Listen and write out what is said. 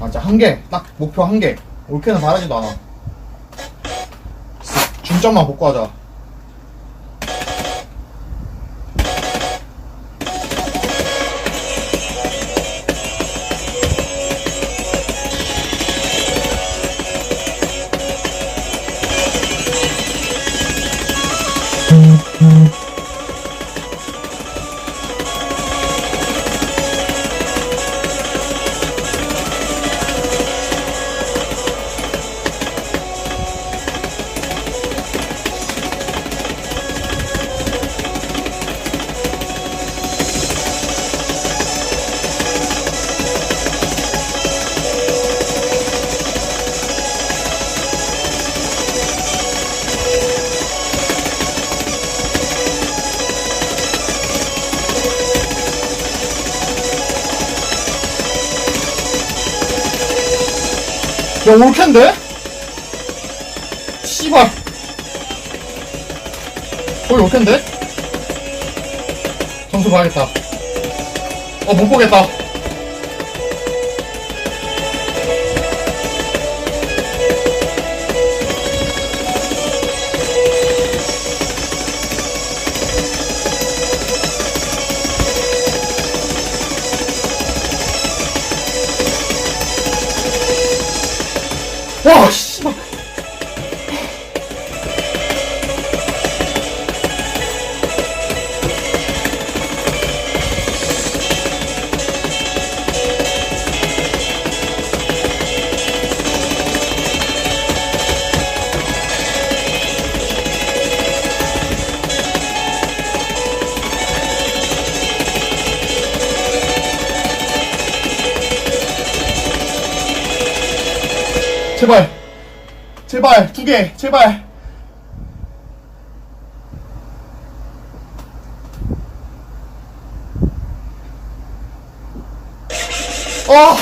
아, 진짜 한 개. 딱 목표 한 개. 올케는 바라지도 않아. 중점만 복구하자. 야, 올캔데? 씨발. 거의 올캔데? 점수 봐야겠다. 어, 못 보겠다. 와, 씨 제발 제발 두 개 제발 어!